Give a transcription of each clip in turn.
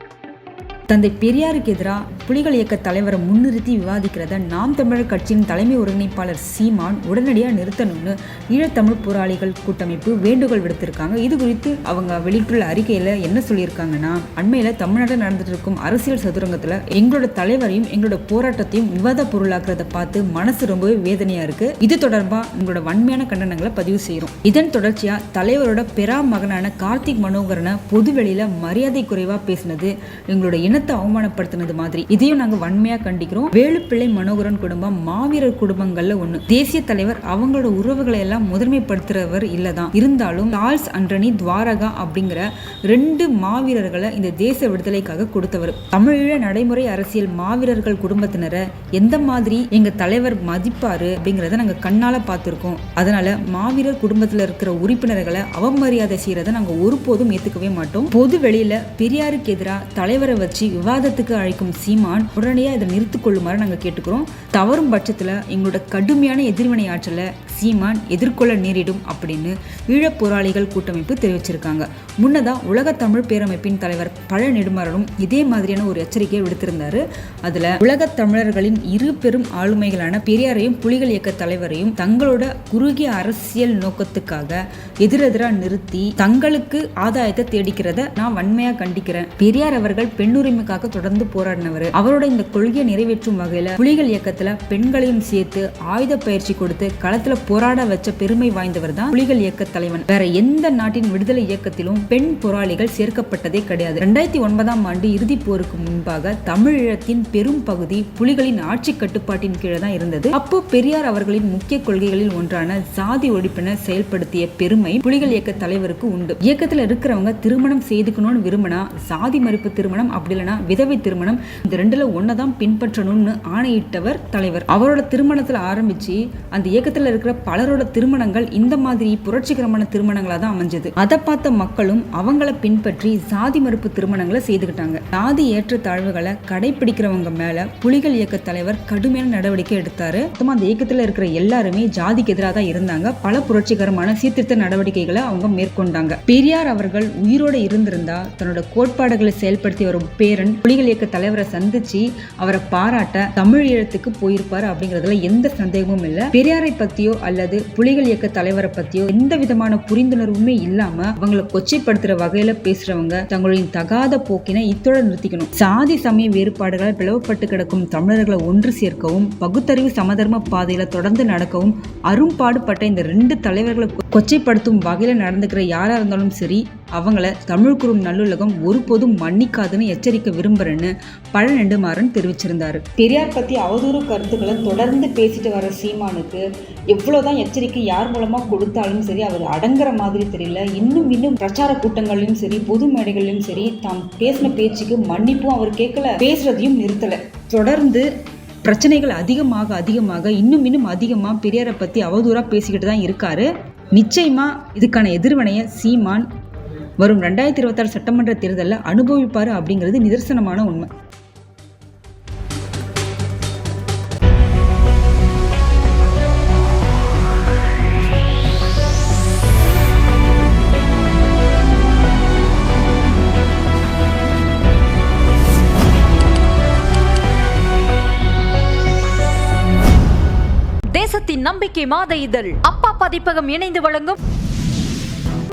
you. தந்தை பெரியாருக்கு எதிராக புலிகள் இயக்க தலைவரை முன்னிறுத்தி விவாதிக்கிறத நாம் தமிழர் கட்சியின் தலைமை ஒருங்கிணைப்பாளர் சீமான் உடனடியாக நிறுத்தணும்னு ஈழத்தமிழ் போராளிகள் கூட்டமைப்பு வேண்டுகோள் விடுத்திருக்காங்க. இது குறித்து அவங்க வெளியிட்டுள்ள அறிக்கையில் என்ன சொல்லியிருக்காங்கன்னா அண்மையில் தமிழ்நாட்டில் நடந்துட்டு இருக்கும் அரசியல் சதுரங்கத்தில் எங்களோட தலைவரையும் எங்களோட போராட்டத்தையும் விவாத பொருளாக்குறத பார்த்து மனசு ரொம்பவே வேதனையாக இருக்கு. இது தொடர்பாக உங்களோட வன்மையான கண்டனங்களை பதிவு செய்கிறோம். இதன் தொடர்ச்சியாக தலைவரோட பெரா மகனான கார்த்திக் மனோகரனை பொதுவெளியில் மரியாதை குறைவாக பேசினது எங்களோட இன இனத்தை அவமானப்படுத்தினது மாதிரி. இதையும் நாங்க வன்மையா கண்டிக்கிறோம். வேலுப்பிள்ளை மனோகரன் குடும்பம் மாவீரர் குடும்பங்கள்ல ஒண்ணு. தேசிய தலைவர் அவங்களோட உறவுகளை எல்லாம் முதன்மைப்படுத்துறவர் இல்லதான். இருந்தாலும் சார்ல்ஸ் அண்டனி துவாரகா அப்படிங்கிற ரெண்டு மாவீரர்களை இந்த தேச விடுதலைக்காக கொடுத்தவர். தமிழீழ நடைமுறை அரசியல் மாவீரர்கள் குடும்பத்தினரை எந்த மாதிரி எங்க தலைவர் மதிப்பாரு அப்படிங்கிறத நாங்க கண்ணால பார்த்துருக்கோம். அதனால மாவீரர் குடும்பத்துல இருக்கிற உறுப்பினர்களை அவமரியாதை செய்யறதை நாங்க ஒருபோதும் ஏத்துக்கவே மாட்டோம். பொது வெளியில பெரியாருக்கு எதிராக தலைவரை வச்சு விவாதத்துக்கு அழைக்கும் சீமான் உடனடியாக இதை நிறுத்திக் கொள்ளுமாறு கேட்டுக்கிறோம். தவறும் பட்சத்தில் எங்களோட கடுமையான எதிர்வினை ஆற்றலை சீமான் எதிர்கொள்ள நேரிடும் அப்படின்னு ஈழப் போராளிகள் கூட்டமைப்பு தெரிவிச்சிருக்காங்க. முன்னதாக உலக தமிழ் பேரமைப்பின் தலைவர் பழ நெடுமாறனும் இதே மாதிரியான ஒரு எச்சரிக்கையை விடுத்திருந்தாரு. அதில் உலகத் தமிழர்களின் இரு பெரும் ஆளுமைகளான பெரியாரையும் புலிகள் இயக்க தலைவரையும் தங்களோட குறுகிய அரசியல் நோக்கத்துக்காக எதிரெதிராக நிறுத்தி தங்களுக்கு ஆதாயத்தை தேடிக்கிறத நான் வன்மையாக கண்டிக்கிறேன். பெரியார் அவர்கள் பெண்ணுரிமைக்காக தொடர்ந்து போராடினவர். அவரோட இந்த கொள்கையை நிறைவேற்றும் வகையில் புலிகள் இயக்கத்தில் பெண்களையும் சேர்த்து ஆயுத பயிற்சி கொடுத்து களத்தில் போராட வச்ச பெருமை வாய்ந்தவர் தான் புலிகள் இயக்க தலைவன். வேற எந்த நாட்டின் விடுதலை இயக்கத்திலும் பெண் போராளிகள் சேர்க்கப்பட்டதே கிடையாது. ரெண்டாயிரத்தி ஒன்பதாம் ஆண்டு இறுதி போருக்கு முன்பாக தமிழீழத்தின் பெரும் பகுதி புலிகளின் ஆட்சி கட்டுப்பாட்டின் கீழே தான் இருந்தது. அப்போ பெரியார் அவர்களின் முக்கிய கொள்கைகளில் ஒன்றான சாதி ஒழிப்பினை செயல்படுத்திய பெருமை புலிகள் இயக்க தலைவருக்கு உண்டு. இயக்கத்தில் இருக்கிறவங்க திருமணம் செய்துக்கணும்னு விரும்பினா சாதி மறுப்பு திருமணம் அப்படி இல்லைன்னா விதவை திருமணம் இந்த ரெண்டுல ஒன்னதான் பின்பற்றணும்னு ஆணையிட்டவர் தலைவர். அவரோட திருமணத்தில் ஆரம்பிச்சு அந்த இயக்கத்தில் இருக்கிற பலரோட திருமணங்கள் இந்த மாதிரி புரட்சிகரமான திருமணங்களா தான் அமைஞ்சது. அதை பார்த்த மக்களும் அவங்கள பின்பற்றி சாதி மறுப்பு திருமணங்களை செய்துக்கிட்டாங்க. சாதி ஏற்ற தாழ்வுகளை கடைபிடிக்கிறவங்க மேல புலிகள் இயக்க தலைவர் கடுமையான நடவடிக்கை எடுத்தாரு. மொத்தமா அந்த இயக்கத்துல இருக்கிற எல்லாருமே ஜாதிக்கு எதிராக தான் இருந்தாங்க. பல புரட்சிகரமான சீர்திருத்த நடவடிக்கைகளை அவங்க மேற்கொண்டாங்க. பெரியார் அவர்கள் உயிரோட இருந்திருந்தா தன்னோட கோட்பாடுகளை செயல்படுத்தி வரும் பேரன் புலிகள் இயக்க தலைவரை சந்திச்சு அவரை பாராட்ட தமிழ் ஈழத்துக்கு போயிருப்பாரு அப்படிங்கறதுல எந்த சந்தேகமும் இல்ல. பெரியாரை பத்தியோ அல்லது புலிகள் இயக்க தலைவரை பத்தியோ எந்த விதமான புரிந்துணர்வுமே இல்லாம அவங்களை கொச்சைப்படுத்துற வகையில பேசுறவங்க தங்களின் தகாத போக்கினை இத்தோட நிறுத்திக்கணும். சாதி சமய வேறுபாடுகளால் பிளவுபட்டு கிடக்கும் தமிழர்களை ஒன்று சேர்க்கவும் பகுத்தறிவு சமதர்ம பாதையில தொடர்ந்து நடக்கவும் அரும்பாடுபட்ட இந்த ரெண்டு தலைவர்களை கொச்சைப்படுத்தும் வகையில நடந்துக்கிற யாரா இருந்தாலும் சரி அவங்கள தமிழ் குறும் நல்லுலகம் ஒருபோதும் மன்னிக்காதுன்னு எச்சரிக்க விரும்புறேன்னு பழ நெடுமாறன் தெரிவிச்சிருந்தாரு. பெரியார் பத்தி அவதூறு கருத்துக்களை தொடர்ந்து பேசிட்டு வர சீமானுக்கு எவ்வளவுதான் எச்சரிக்கை யார் மூலமா கொடுத்தாலும் சரி அவர் அடங்குற மாதிரி தெரியல. இன்னும் இன்னும் பிரச்சார கூட்டங்கள்லயும் சரி பொது மேடைகள்லயும் சரி தாம் பேசின பேச்சுக்கு மன்னிப்பும் அவர் கேட்கல பேசுறதையும் நிறுத்தல. தொடர்ந்து பிரச்சனைகள் அதிகமாக அதிகமாக இன்னும் இன்னும் அதிகமாக பெரியாரை பற்றி அவதூறாக பேசிக்கிட்டு தான் இருக்காரு. நிச்சயமா இதுக்கான எதிர்வினையை சீமான் வரும் ரெண்டாயிரத்தி இருபத்தாறு சட்டமன்ற தேர்தலில் அனுபவிப்பாரு அப்படிங்கிறது நிதர்சனமான உண்மை. தேசத்தின் நம்பிக்கை மாத இதழ். அப்பா பதிப்பகம் இணைந்து வழங்கும்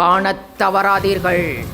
காணத் தவறாதீர்கள்.